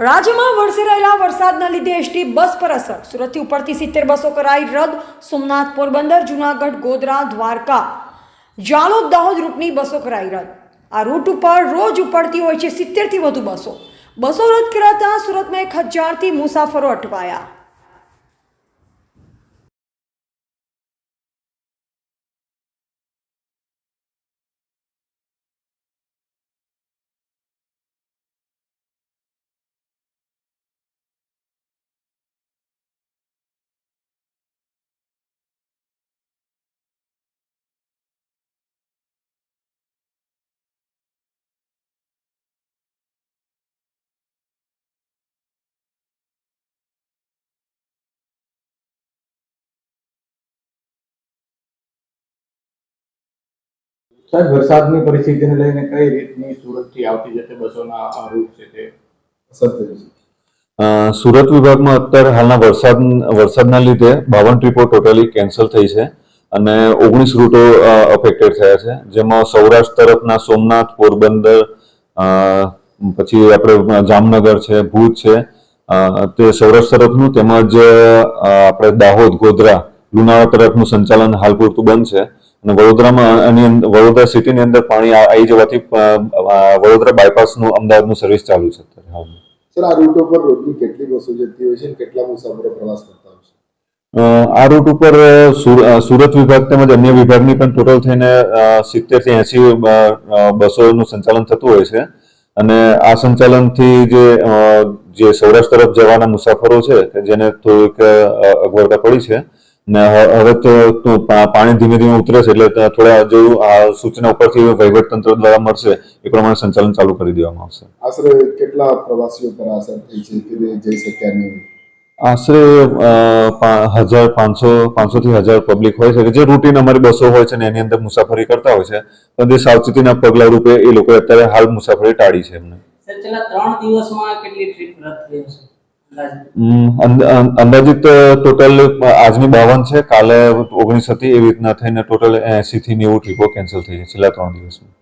રાજ્યમાં વરસી રહેલા વરસાદના લીધે એસટી બસ પર અસર. સુરતથી ઉપડતી સિત્તેર બસો કરાઈ રદ. સોમનાથ પોરબંદર, જુનાગઢ, ગોધરા, દ્વારકા. જાલોદ, દાહોદ રૂટની બસો કરાઈ રદ. આ રૂટ ઉપર રોજ ઉપડતી હોય છે સિત્તેરથી વધુ બસો. બસો રદ કરાતા સુરતમાં એક હજારથી મુસાફરો અટવાયા. સાહેબ, વરસાદની પરિસ્થિતિને લઈને કઈ રીતની સુરતથી આવતી જતી બસોના રૂટ છે તે? સુરત વિભાગમાં અત્યારે હાલના વરસાદ, વરસાદના લીધે બાવન ટ્રીપો ટોટલી કેન્સલ થઈ છે અને ઓગણીસ રૂટો અફેક્ટેડ થયા છે. જેમાં સૌરાષ્ટ્ર તરફના સોમનાથ, પોરબંદર પછી આપણે જામનગર છે, ભુજ છે તે સૌરાષ્ટ્ર તરફનું, તેમજ આપણે દાહોદ, ગોધરા, લુણાવાડા તરફનું સંચાલન હાલ પૂરતું બંધ છે. અને વડોદરામાં વડોદરા સિટીની અંદર પાણી આવી જવાથી વડોદરા બાયપાસનું અમદાવાદનું સર્વિસ ચાલુ છે સર આ રૂટ ઉપર રોજની કેટલી બસો જતી હોય છે અને કેટલા મુસાફરો પ્રવાસ કરતા હોય છે? આ રૂટ ઉપર સુરત વિભાગ તેમજ અન્ય વિભાગની પણ ટોટલ થઈને સિત્તેરથી એસી બસોનું સંચાલન થતું હોય છે. અને આ સંચાલનથી જે જે સૌરાષ્ટ્ર તરફ જવાના મુસાફરો છે કે જેને થોડીક અગવડતા પડી છે ને હવે તો તો પા- પાણી ધીમે ધીમે ઉતરે છે એટલે થોડા જો આ સૂચના ઉપરથી વહીવટ તંત્ર દ્વારા મળશે એ પ્રમાણે સંચાલન ચાલુ કરી દેવામાં આવશે. આશરે કેટલા પ્રવાસીઓ પર અસર થઈ છે કે જે જઈ શક્યા નહીં? આશરે હજાર પાંચસો પાંચસો થી હજાર પબ્લિક હોય છે કે જે રૂટીન અમારી બસો હોય છે ને એની અંદર મુસાફરી કરતા હોય છે પણ જે સાવચેતીના પગલા રૂપે એ લોકો અત્યારે હાલ મુસાફરી ટાળી છે એમને. છેલ્લા ત્રણ દિવસમાં કેટલી ટ્રીપ રદ થઈ અં- અંદાજિત ટોટલ આજની બાવન છે. કાલે ઓગણીસ હતી, એવી રીતના થઈને ટોટલ એસી થી નેવું ટ્રીપો કેન્સલ થઈ છેલ્લા ત્રણ દિવસમાં.